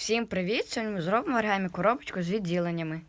Всім привіт! Сьогодні ми зробимо оригамі коробочку з відділеннями.